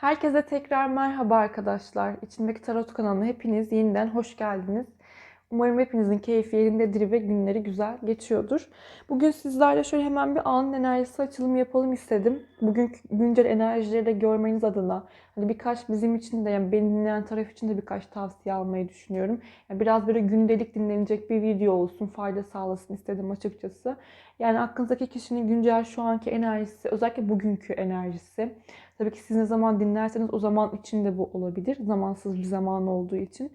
Herkese tekrar merhaba arkadaşlar. İçindeki Tarot kanalına hepiniz yeniden hoş geldiniz. Umarım hepinizin keyfi yerindedir ve günleri güzel geçiyordur. Bugün sizlerle şöyle hemen bir anın enerjisi açılımı yapalım istedim. Bugün güncel enerjileri de görmeniz adına hani birkaç bizim için de yani beni dinleyen taraf için de birkaç tavsiye almayı düşünüyorum. Yani biraz böyle gündelik dinlenecek bir video olsun, fayda sağlasın istedim açıkçası. Yani aklınızdaki kişinin güncel şu anki enerjisi, özellikle bugünkü enerjisi. Tabii ki siz ne zaman dinlerseniz o zaman içinde bu olabilir. Zamansız bir zaman olduğu için.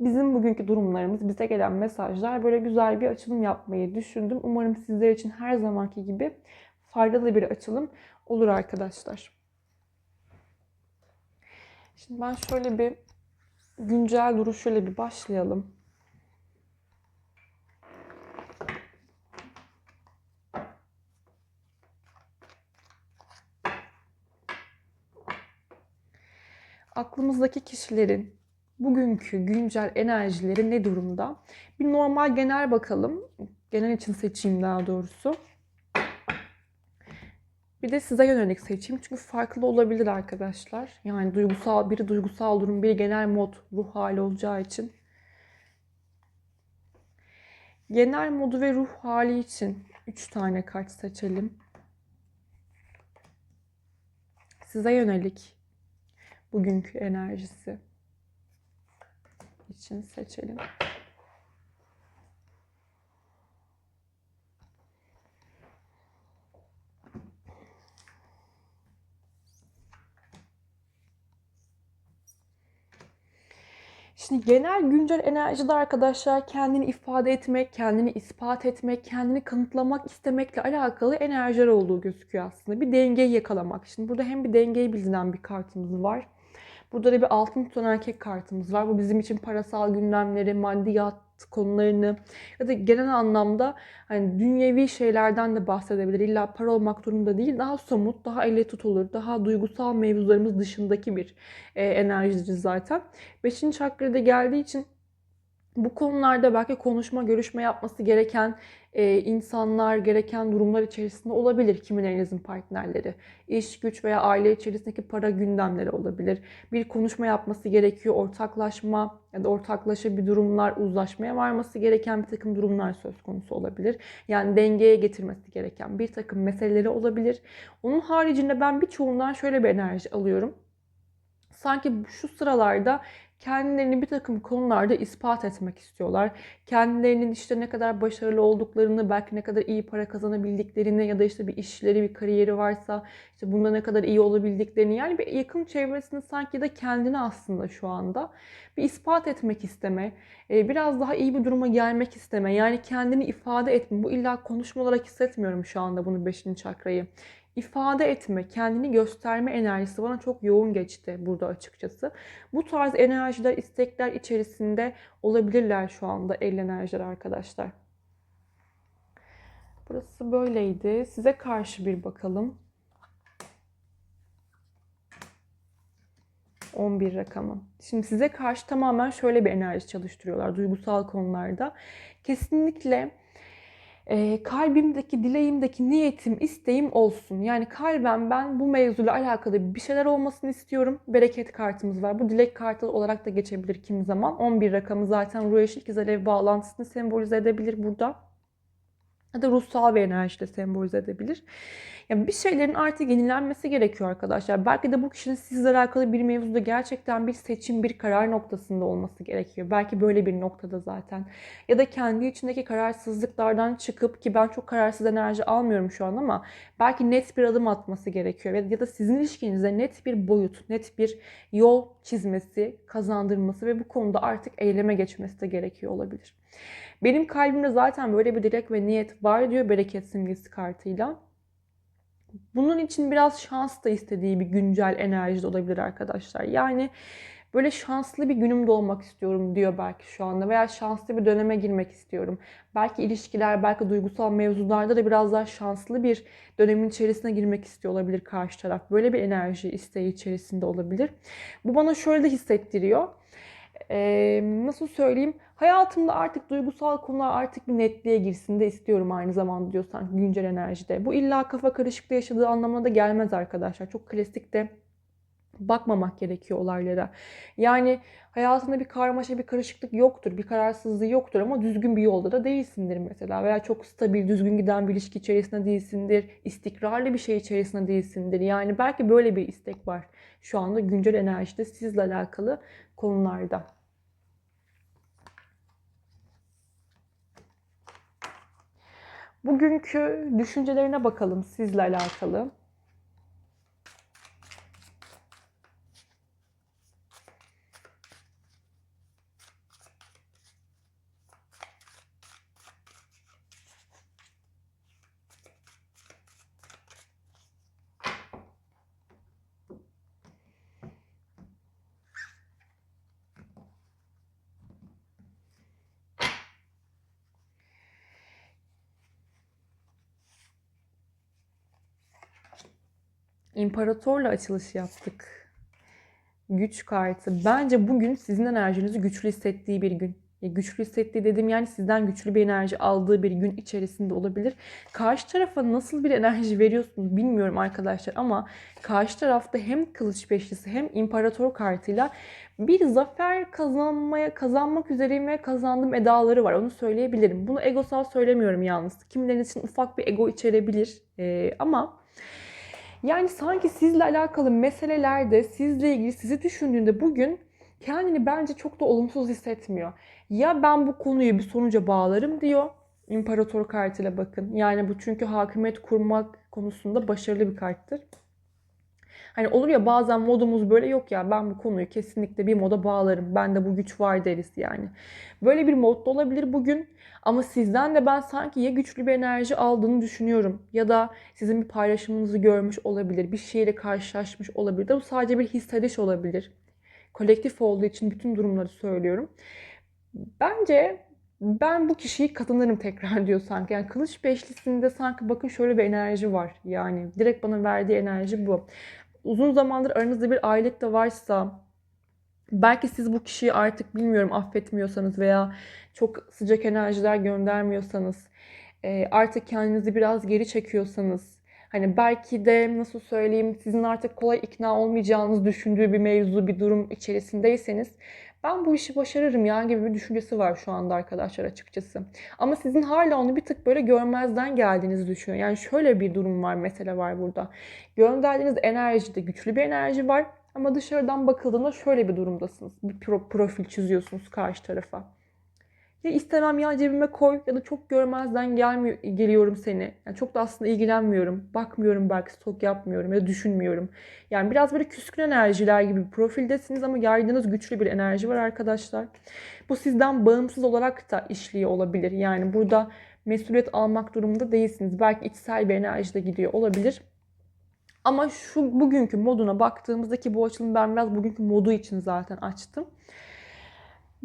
Bizim bugünkü durumlarımız, bize gelen mesajlar böyle güzel bir açılım yapmayı düşündüm. Umarım sizler için her zamanki gibi faydalı bir açılım olur arkadaşlar. Şimdi ben şöyle bir güncel duruşuyla bir başlayalım. Aklımızdaki kişilerin bugünkü güncel enerjileri ne durumda? Bir normal genel bakalım. Genel için seçeyim daha doğrusu. Bir de size yönelik seçeyim. Çünkü farklı olabilir arkadaşlar. Yani duygusal, biri duygusal durum, biri genel mod, ruh hali olacağı için. Genel modu ve ruh hali için 3 tane kart seçelim. Size yönelik bugünkü enerjisi için seçelim. Şimdi genel güncel enerjide arkadaşlar kendini ifade etmek, kendini ispat etmek, kendini kanıtlamak istemekle alakalı enerjiler olduğu gözüküyor aslında. Bir dengeyi yakalamak. Şimdi burada hem bir dengeyi bildiren bir kartımız var. Burada da bir altın tutan erkek kartımız var. Bu bizim için parasal gündemleri, maddiyat konularını ya da genel anlamda hani dünyevi şeylerden de bahsedebilir. İlla para olmak durumunda değil. Daha somut, daha elle tutulur, daha duygusal mevzularımız dışındaki bir e, enerjidir zaten. Beşinci çakrada geldiği için bu konularda belki konuşma, görüşme yapması gereken e, insanlar, gereken durumlar içerisinde olabilir kimilerinizin partnerleri. İş, güç veya aile içerisindeki para gündemleri olabilir. Bir konuşma yapması gerekiyor, ortaklaşma ya da ortaklaşa bir durumlar, uzlaşmaya varması gereken bir takım durumlar söz konusu olabilir. Yani dengeye getirmesi gereken bir takım meseleleri olabilir. Onun haricinde ben birçoğundan şöyle bir enerji alıyorum. Sanki şu sıralarda kendilerini bir takım konularda ispat etmek istiyorlar. Kendilerinin işte ne kadar başarılı olduklarını, belki ne kadar iyi para kazanabildiklerini ya da işte bir işleri, bir kariyeri varsa işte bunda ne kadar iyi olabildiklerini yani bir yakın çevresinde sanki de kendini aslında şu anda bir ispat etmek isteme, e, biraz daha iyi bir duruma gelmek isteme, yani kendini ifade etme. Bu illa konuşma olarak hissetmiyorum şu anda bunu 5. çakrayı ifade etme, kendini gösterme enerjisi bana çok yoğun geçti burada açıkçası. Bu tarz enerjiler, istekler içerisinde olabilirler şu anda el enerjiler arkadaşlar. Burası böyleydi. Size karşı bir bakalım. 11 rakamı. Şimdi size karşı tamamen şöyle bir enerji çalıştırıyorlar duygusal konularda. Kesinlikle e, kalbimdeki, dileğimdeki niyetim, isteğim olsun. Yani kalben ben bu mevzuyla alakalı bir şeyler olmasını istiyorum. Bereket kartımız var. Bu dilek kartı olarak da geçebilir kim zaman. 11 rakamı zaten ruh eşlik alev bağlantısını sembolize edebilir burada ya da ruhsal bir enerji de sembolize edebilir. Yani bir şeylerin artık yenilenmesi gerekiyor arkadaşlar. Belki de bu kişinin sizle alakalı bir mevzuda gerçekten bir seçim, bir karar noktasında olması gerekiyor. Belki böyle bir noktada zaten. Ya da kendi içindeki kararsızlıklardan çıkıp ki ben çok kararsız enerji almıyorum şu an ama belki net bir adım atması gerekiyor. Ya da sizin ilişkinize net bir boyut, net bir yol çizmesi, kazandırması ve bu konuda artık eyleme geçmesi de gerekiyor olabilir. Benim kalbimde zaten böyle bir dilek ve niyet var diyor bereket simgesi kartıyla. Bunun için biraz şans da istediği bir güncel enerji de olabilir arkadaşlar. Yani böyle şanslı bir günümde olmak istiyorum diyor belki şu anda veya şanslı bir döneme girmek istiyorum. Belki ilişkiler, belki duygusal mevzularda da biraz daha şanslı bir dönemin içerisine girmek istiyor olabilir karşı taraf. Böyle bir enerji isteği içerisinde olabilir. Bu bana şöyle de hissettiriyor e, nasıl söyleyeyim hayatımda artık duygusal konular artık bir netliğe girsin de istiyorum aynı zamanda diyorsan güncel enerjide. Bu illa kafa karışıklığı yaşadığı anlamına da gelmez arkadaşlar. Çok klasik de bakmamak gerekiyor olaylara. Yani hayatında bir karmaşa, bir karışıklık yoktur, bir kararsızlığı yoktur ama düzgün bir yolda da değilsindir mesela. Veya çok stabil, düzgün giden bir ilişki içerisinde değilsindir, istikrarlı bir şey içerisinde değilsindir. Yani belki böyle bir istek var şu anda güncel enerjide sizle alakalı konularda. Bugünkü düşüncelerine bakalım sizle alakalı. İmparatorla açılış yaptık. Güç kartı. Bence bugün sizin enerjinizi güçlü hissettiği bir gün. E, güçlü hissettiği dedim yani sizden güçlü bir enerji aldığı bir gün içerisinde olabilir. Karşı tarafa nasıl bir enerji veriyorsunuz bilmiyorum arkadaşlar ama karşı tarafta hem kılıç beşlisi hem imparator kartıyla bir zafer kazanmaya kazanmak üzereyim ve kazandım edaları var. Onu söyleyebilirim. Bunu egosal söylemiyorum yalnız. Kimileriniz için ufak bir ego içerebilir. Ee, ama yani sanki sizle alakalı meselelerde sizle ilgili sizi düşündüğünde bugün kendini bence çok da olumsuz hissetmiyor. Ya ben bu konuyu bir sonuca bağlarım diyor. İmparator kartıyla bakın. Yani bu çünkü hakimiyet kurmak konusunda başarılı bir karttır. Hani olur ya bazen modumuz böyle yok ya ben bu konuyu kesinlikle bir moda bağlarım. Bende bu güç var deriz yani. Böyle bir modda olabilir bugün. Ama sizden de ben sanki ya güçlü bir enerji aldığını düşünüyorum ya da sizin bir paylaşımınızı görmüş olabilir. Bir şeyle karşılaşmış olabilir. Bu sadece bir hissediş olabilir. Kolektif olduğu için bütün durumları söylüyorum. Bence ben bu kişiyi kazanırım tekrar diyor sanki. Yani kılıç beşlisinde sanki bakın şöyle bir enerji var. Yani direkt bana verdiği enerji bu. Uzun zamandır aranızda bir aylık da varsa belki siz bu kişiyi artık bilmiyorum affetmiyorsanız veya çok sıcak enerjiler göndermiyorsanız e, artık kendinizi biraz geri çekiyorsanız hani belki de nasıl söyleyeyim sizin artık kolay ikna olmayacağınız düşündüğü bir mevzu bir durum içerisindeyseniz ben bu işi başarırım ya gibi bir düşüncesi var şu anda arkadaşlar açıkçası. Ama sizin hala onu bir tık böyle görmezden geldiğinizi düşünüyor. Yani şöyle bir durum var, mesele var burada. Gönderdiğiniz enerjide güçlü bir enerji var. Ama dışarıdan bakıldığında şöyle bir durumdasınız. Bir profil çiziyorsunuz karşı tarafa. Ya istemem ya cebime koy ya da çok görmezden gelmiyor, geliyorum seni. Yani çok da aslında ilgilenmiyorum. Bakmıyorum belki stok yapmıyorum ya da düşünmüyorum. Yani biraz böyle küskün enerjiler gibi bir profildesiniz ama yaydığınız güçlü bir enerji var arkadaşlar. Bu sizden bağımsız olarak da işliyor olabilir. Yani burada mesuliyet almak durumunda değilsiniz. Belki içsel bir enerji de gidiyor olabilir. Ama şu bugünkü moduna baktığımızda ki bu açılım ben biraz bugünkü modu için zaten açtım.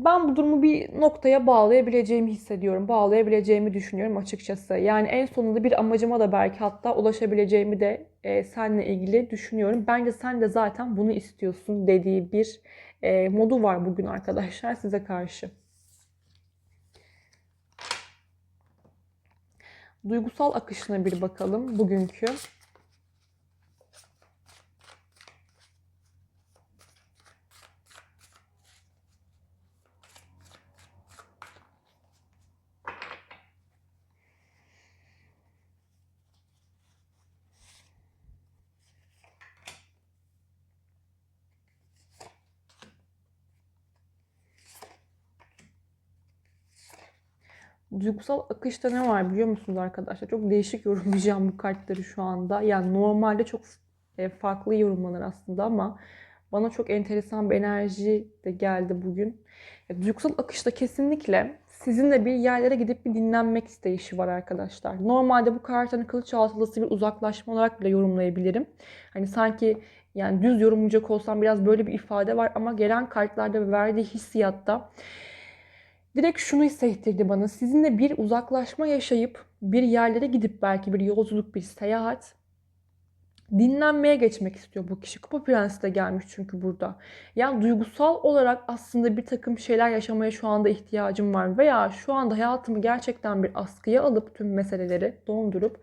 Ben bu durumu bir noktaya bağlayabileceğimi hissediyorum. Bağlayabileceğimi düşünüyorum açıkçası. Yani en sonunda bir amacıma da belki hatta ulaşabileceğimi de e, seninle ilgili düşünüyorum. Bence sen de zaten bunu istiyorsun dediği bir e, modu var bugün arkadaşlar size karşı. Duygusal akışına bir bakalım bugünkü. Duygusal akışta ne var biliyor musunuz arkadaşlar? Çok değişik yorumlayacağım bu kartları şu anda. Yani normalde çok e, farklı yorumlanır aslında ama bana çok enteresan bir enerji de geldi bugün. Duygusal akışta kesinlikle sizinle bir yerlere gidip bir dinlenmek isteyişi var arkadaşlar. Normalde bu kartın kılıç altılısı bir uzaklaşma olarak bile yorumlayabilirim. Hani sanki yani düz yorumlayacak olsam biraz böyle bir ifade var ama gelen kartlarda verdiği hissiyatta direkt şunu hissettirdi bana. Sizinle bir uzaklaşma yaşayıp bir yerlere gidip belki bir yolculuk, bir seyahat dinlenmeye geçmek istiyor bu kişi. Kupa Prensi de gelmiş çünkü burada. Yani duygusal olarak aslında bir takım şeyler yaşamaya şu anda ihtiyacım var. Veya şu anda hayatımı gerçekten bir askıya alıp tüm meseleleri dondurup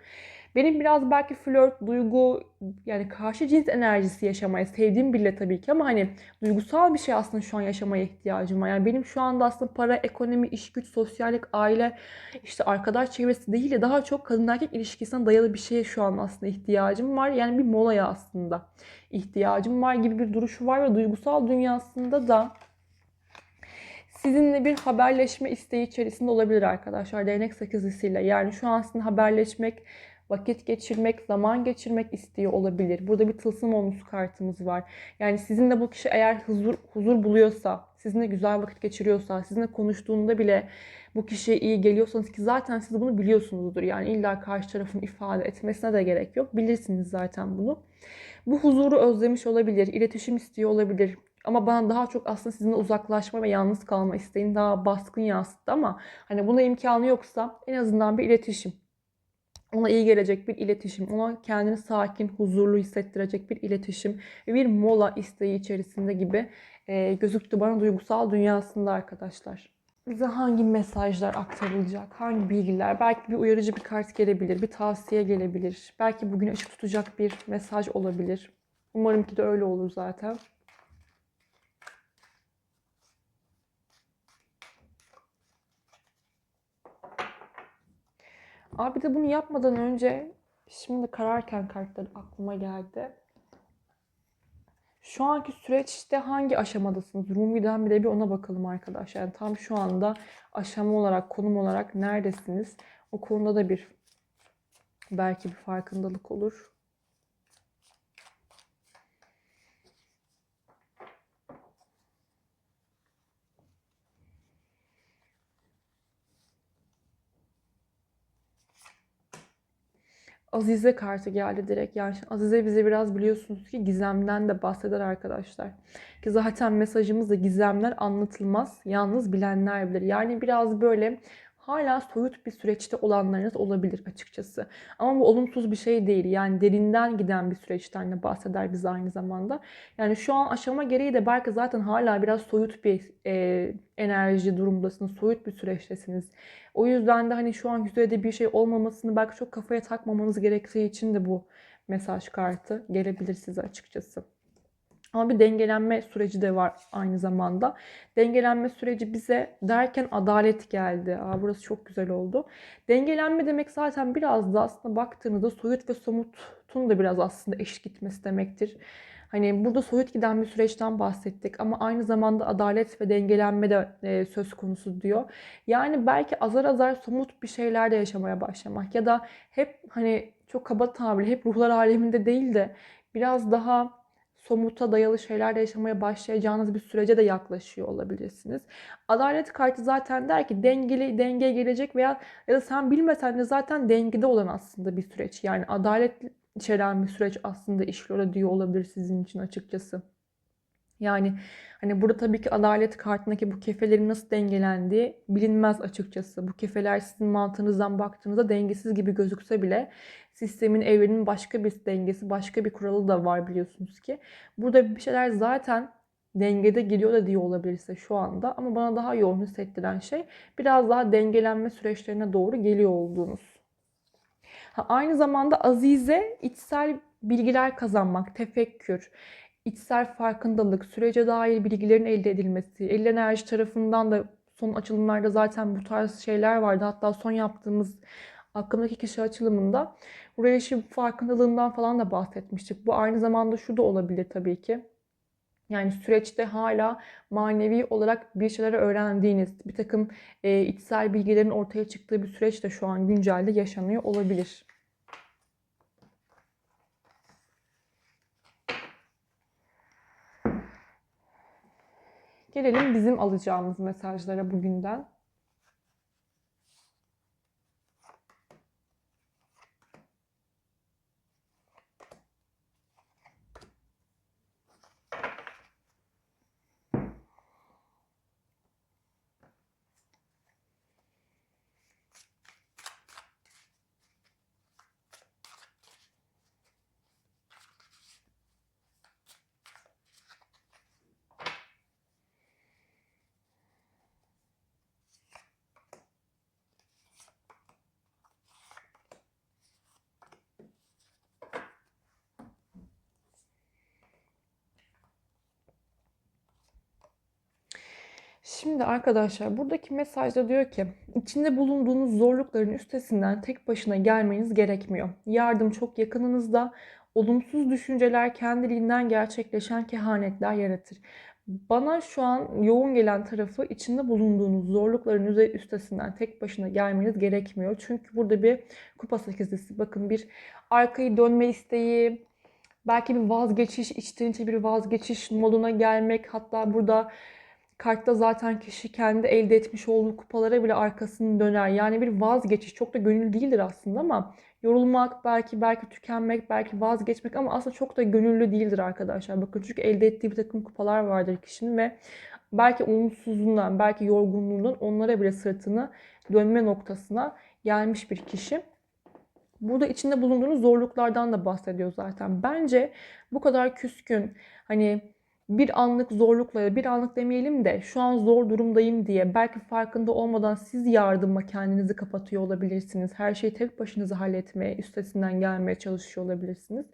Benim biraz belki flört, duygu yani karşı cins enerjisi yaşamaya sevdiğim bile tabii ki ama hani duygusal bir şey aslında şu an yaşamaya ihtiyacım var. Yani benim şu anda aslında para, ekonomi, iş güç, sosyallik, aile, işte arkadaş çevresi değil de daha çok kadın erkek ilişkisine dayalı bir şeye şu an aslında ihtiyacım var. Yani bir molaya aslında ihtiyacım var gibi bir duruşu var ve duygusal dünyasında da sizinle bir haberleşme isteği içerisinde olabilir arkadaşlar. Değnek sakızısıyla. Yani şu an sizinle haberleşmek, vakit geçirmek, zaman geçirmek istiyor olabilir. Burada bir tılsım omuz kartımız var. Yani sizinle bu kişi eğer huzur, huzur buluyorsa, sizinle güzel vakit geçiriyorsa, sizinle konuştuğunda bile bu kişiye iyi geliyorsanız ki zaten siz bunu biliyorsunuzdur. Yani illa karşı tarafın ifade etmesine de gerek yok. Bilirsiniz zaten bunu. Bu huzuru özlemiş olabilir, iletişim istiyor olabilir. Ama bana daha çok aslında sizinle uzaklaşma ve yalnız kalma isteğini daha baskın yansıttı ama hani buna imkanı yoksa en azından bir iletişim. Ona iyi gelecek bir iletişim, ona kendini sakin, huzurlu hissettirecek bir iletişim bir mola isteği içerisinde gibi e, gözüktü bana duygusal dünyasında arkadaşlar. Bize hangi mesajlar aktarılacak, hangi bilgiler, belki bir uyarıcı bir kart gelebilir, bir tavsiye gelebilir. Belki bugün ışık tutacak bir mesaj olabilir. Umarım ki de öyle olur zaten. Abi de bunu yapmadan önce şimdi kararken kartlar aklıma geldi. Şu anki süreçte hangi aşamadasınız? Rumi'den bir de bir ona bakalım arkadaşlar. Yani tam şu anda aşama olarak, konum olarak neredesiniz? O konuda da bir belki bir farkındalık olur. Azize kartı geldi direkt. Yani Azize bize biraz biliyorsunuz ki gizemden de bahseder arkadaşlar. Ki zaten mesajımız da gizemler anlatılmaz. Yalnız bilenler bilir. Yani biraz böyle hala soyut bir süreçte olanlarınız olabilir açıkçası. Ama bu olumsuz bir şey değil. Yani derinden giden bir süreçten de bahseder bize aynı zamanda. Yani şu an aşama gereği de belki zaten hala biraz soyut bir e, enerji durumdasınız. Soyut bir süreçtesiniz. O yüzden de hani şu an yüzeyde bir şey olmamasını belki çok kafaya takmamanız gerektiği için de bu mesaj kartı gelebilir size açıkçası. Ama bir dengelenme süreci de var aynı zamanda. Dengelenme süreci bize derken adalet geldi. Aa, burası çok güzel oldu. Dengelenme demek zaten biraz da aslında baktığınızda soyut ve somutun da biraz aslında eşit gitmesi demektir. Hani burada soyut giden bir süreçten bahsettik ama aynı zamanda adalet ve dengelenme de e, söz konusu diyor. Yani belki azar azar somut bir şeyler de yaşamaya başlamak ya da hep hani çok kaba tabirle hep ruhlar aleminde değil de biraz daha somuta dayalı şeyler de yaşamaya başlayacağınız bir sürece de yaklaşıyor olabilirsiniz. Adalet kartı zaten der ki dengeli dengeye gelecek veya ya da sen bilmesen de zaten dengede olan aslında bir süreç. Yani adalet içeren bir süreç aslında işliyor diyor olabilir sizin için açıkçası. Yani hani burada tabii ki adalet kartındaki bu kefelerin nasıl dengelendiği bilinmez açıkçası. Bu kefeler sizin mantığınızdan baktığınızda dengesiz gibi gözükse bile sistemin, evrenin başka bir dengesi, başka bir kuralı da var biliyorsunuz ki. Burada bir şeyler zaten dengede gidiyor da diye olabilirse şu anda ama bana daha yoğun hissettiren şey biraz daha dengelenme süreçlerine doğru geliyor olduğunuz. Ha, aynı zamanda Azize içsel bilgiler kazanmak, tefekkür, içsel farkındalık, sürece dair bilgilerin elde edilmesi, el enerji tarafından da son açılımlarda zaten bu tarz şeyler vardı. Hatta son yaptığımız aklımdaki kişi açılımında buraya şimdi farkındalığından falan da bahsetmiştik. Bu aynı zamanda şu da olabilir tabii ki. Yani süreçte hala manevi olarak bir şeyler öğrendiğiniz, bir takım e, içsel bilgilerin ortaya çıktığı bir süreç de şu an güncelde yaşanıyor olabilir. Gelelim bizim alacağımız mesajlara bugünden. Şimdi arkadaşlar buradaki mesajda diyor ki içinde bulunduğunuz zorlukların üstesinden tek başına gelmeniz gerekmiyor. Yardım çok yakınınızda. Olumsuz düşünceler kendiliğinden gerçekleşen kehanetler yaratır. Bana şu an yoğun gelen tarafı içinde bulunduğunuz zorlukların üstesinden tek başına gelmeniz gerekmiyor. Çünkü burada bir kupa sekizlisi bakın bir arkayı dönme isteği, belki bir vazgeçiş, içten içe bir vazgeçiş moduna gelmek. Hatta burada kartta zaten kişi kendi elde etmiş olduğu kupalara bile arkasını döner. Yani bir vazgeçiş çok da gönül değildir aslında ama yorulmak, belki belki tükenmek, belki vazgeçmek ama aslında çok da gönüllü değildir arkadaşlar. Bakın çünkü elde ettiği bir takım kupalar vardır kişinin ve belki umutsuzluğundan, belki yorgunluğundan onlara bile sırtını dönme noktasına gelmiş bir kişi. Burada içinde bulunduğunuz zorluklardan da bahsediyor zaten. Bence bu kadar küskün, hani bir anlık zorlukla, bir anlık demeyelim de şu an zor durumdayım diye belki farkında olmadan siz yardıma kendinizi kapatıyor olabilirsiniz. Her şeyi tek başınıza halletmeye, üstesinden gelmeye çalışıyor olabilirsiniz.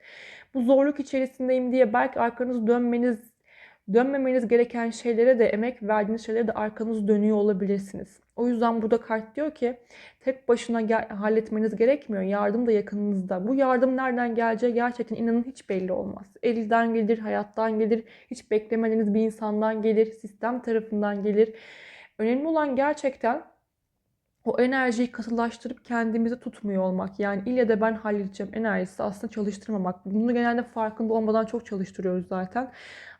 Bu zorluk içerisindeyim diye belki arkanızı dönmeniz dönmemeniz gereken şeylere de emek verdiğiniz şeylere de arkanız dönüyor olabilirsiniz. O yüzden burada kart diyor ki tek başına halletmeniz gerekmiyor. Yardım da yakınınızda. Bu yardım nereden geleceği gerçekten inanın hiç belli olmaz. Elden gelir, hayattan gelir, hiç beklemediğiniz bir insandan gelir, sistem tarafından gelir. Önemli olan gerçekten o enerjiyi katılaştırıp kendimizi tutmuyor olmak. Yani ille de ben halledeceğim enerjisi aslında çalıştırmamak. Bunu genelde farkında olmadan çok çalıştırıyoruz zaten.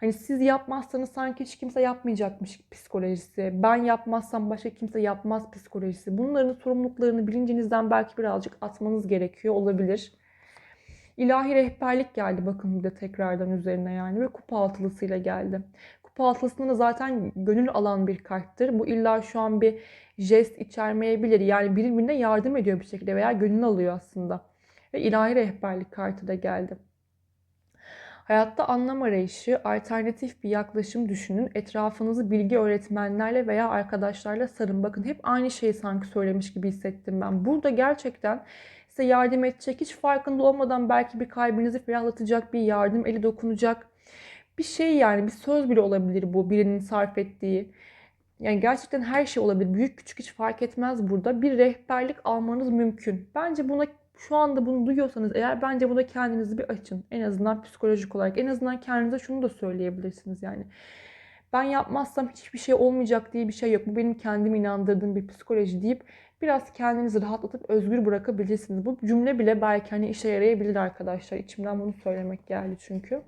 Hani siz yapmazsanız sanki hiç kimse yapmayacakmış psikolojisi. Ben yapmazsam başka kimse yapmaz psikolojisi. Bunların sorumluluklarını bilincinizden belki birazcık atmanız gerekiyor olabilir. İlahi rehberlik geldi bakın bir de tekrardan üzerine yani ve kupa altılısıyla geldi. Kupa altılısında da zaten gönül alan bir karttır. Bu illa şu an bir jest içermeyebilir. Yani birbirine yardım ediyor bir şekilde veya gönül alıyor aslında. Ve ilahi rehberlik kartı da geldi. Hayatta anlam arayışı, alternatif bir yaklaşım düşünün. Etrafınızı bilgi öğretmenlerle veya arkadaşlarla sarın. Bakın hep aynı şeyi sanki söylemiş gibi hissettim ben. Burada gerçekten size yardım edecek, hiç farkında olmadan belki bir kalbinizi ferahlatacak bir yardım eli dokunacak. Bir şey yani bir söz bile olabilir bu birinin sarf ettiği. Yani gerçekten her şey olabilir. Büyük küçük hiç fark etmez burada. Bir rehberlik almanız mümkün. Bence buna şu anda bunu duyuyorsanız eğer bence buna kendinizi bir açın. En azından psikolojik olarak. En azından kendinize şunu da söyleyebilirsiniz yani. Ben yapmazsam hiçbir şey olmayacak diye bir şey yok. Bu benim kendimi inandırdığım bir psikoloji deyip biraz kendinizi rahatlatıp özgür bırakabilirsiniz. Bu cümle bile belki hani işe yarayabilir arkadaşlar. İçimden bunu söylemek geldi çünkü.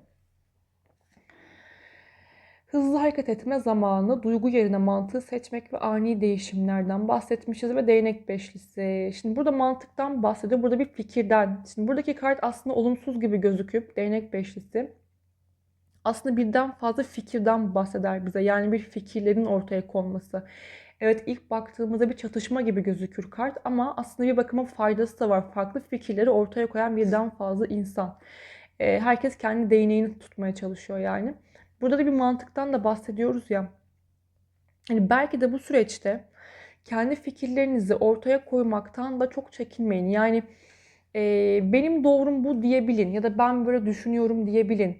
Hızlı hareket etme zamanı, duygu yerine mantığı seçmek ve ani değişimlerden bahsetmişiz ve değnek beşlisi. Şimdi burada mantıktan bahsediyor, burada bir fikirden. Şimdi buradaki kart aslında olumsuz gibi gözüküp değnek beşlisi aslında birden fazla fikirden bahseder bize. Yani bir fikirlerin ortaya konması. Evet ilk baktığımızda bir çatışma gibi gözükür kart ama aslında bir bakıma faydası da var. Farklı fikirleri ortaya koyan birden fazla insan. Herkes kendi değneğini tutmaya çalışıyor yani. Burada da bir mantıktan da bahsediyoruz ya. Hani belki de bu süreçte kendi fikirlerinizi ortaya koymaktan da çok çekinmeyin. Yani e, benim doğrum bu diyebilin ya da ben böyle düşünüyorum diyebilin.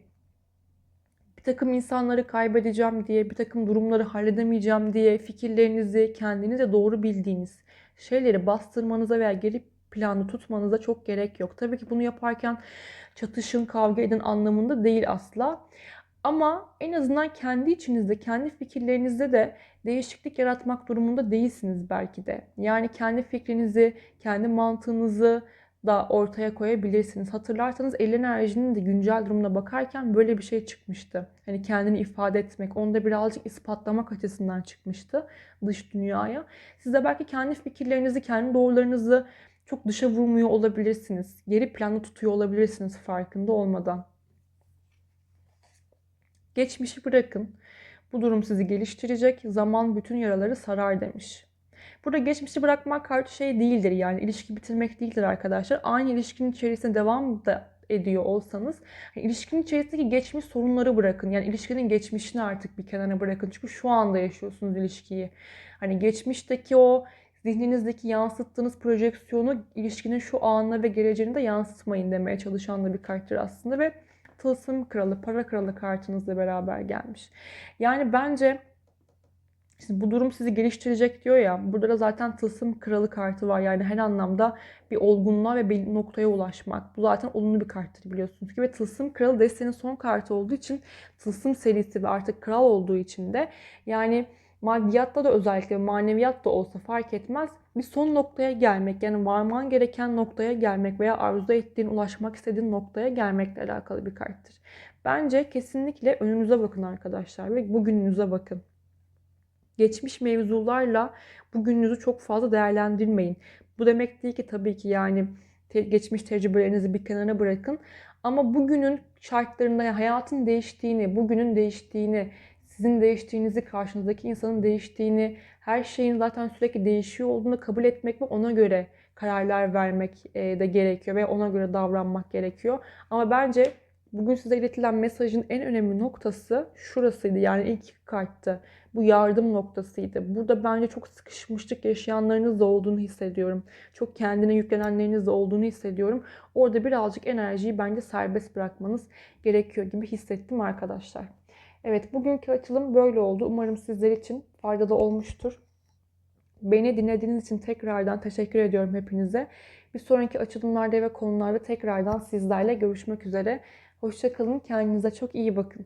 Bir takım insanları kaybedeceğim diye, bir takım durumları halledemeyeceğim diye fikirlerinizi kendinize doğru bildiğiniz şeyleri bastırmanıza veya geri planı tutmanıza çok gerek yok. Tabii ki bunu yaparken çatışın, kavga edin anlamında değil asla. Ama en azından kendi içinizde, kendi fikirlerinizde de değişiklik yaratmak durumunda değilsiniz belki de. Yani kendi fikrinizi, kendi mantığınızı da ortaya koyabilirsiniz. Hatırlarsanız el enerjinin de güncel durumuna bakarken böyle bir şey çıkmıştı. Hani kendini ifade etmek, onu da birazcık ispatlamak açısından çıkmıştı dış dünyaya. Siz de belki kendi fikirlerinizi, kendi doğrularınızı çok dışa vurmuyor olabilirsiniz. Geri planda tutuyor olabilirsiniz farkında olmadan. Geçmişi bırakın. Bu durum sizi geliştirecek. Zaman bütün yaraları sarar demiş. Burada geçmişi bırakmak karşı şey değildir yani ilişki bitirmek değildir arkadaşlar. Aynı ilişkinin içerisinde devam da ediyor olsanız ilişkinin içerisindeki geçmiş sorunları bırakın. Yani ilişkinin geçmişini artık bir kenara bırakın. Çünkü şu anda yaşıyorsunuz ilişkiyi. Hani geçmişteki o zihninizdeki yansıttığınız projeksiyonu ilişkinin şu anına ve geleceğine de yansıtmayın demeye çalışan da bir karakter aslında ve tılsım kralı, para kralı kartınızla beraber gelmiş. Yani bence Şimdi bu durum sizi geliştirecek diyor ya. Burada da zaten tılsım kralı kartı var. Yani her anlamda bir olgunluğa ve bir noktaya ulaşmak. Bu zaten olumlu bir karttır biliyorsunuz ki. Ve tılsım kralı destenin son kartı olduğu için tılsım serisi ve artık kral olduğu için de yani maddiyatta da özellikle maneviyat da olsa fark etmez. Bir son noktaya gelmek yani varman gereken noktaya gelmek veya arzu ettiğin, ulaşmak istediğin noktaya gelmekle alakalı bir karttır. Bence kesinlikle önünüze bakın arkadaşlar ve bugününüze bakın. Geçmiş mevzularla bugününüzü çok fazla değerlendirmeyin. Bu demek değil ki tabii ki yani te- geçmiş tecrübelerinizi bir kenara bırakın. Ama bugünün şartlarında hayatın değiştiğini, bugünün değiştiğini, sizin değiştiğinizi, karşınızdaki insanın değiştiğini, her şeyin zaten sürekli değişiyor olduğunu kabul etmek ve ona göre kararlar vermek e, de gerekiyor ve ona göre davranmak gerekiyor. Ama bence bugün size iletilen mesajın en önemli noktası şurasıydı. Yani ilk karttı. Bu yardım noktasıydı. Burada bence çok sıkışmışlık yaşayanlarınız da olduğunu hissediyorum. Çok kendine yüklenenleriniz de olduğunu hissediyorum. Orada birazcık enerjiyi bence serbest bırakmanız gerekiyor gibi hissettim arkadaşlar. Evet bugünkü açılım böyle oldu. Umarım sizler için faydalı olmuştur. Beni dinlediğiniz için tekrardan teşekkür ediyorum hepinize. Bir sonraki açılımlarda ve konularda tekrardan sizlerle görüşmek üzere. Hoşçakalın. Kendinize çok iyi bakın.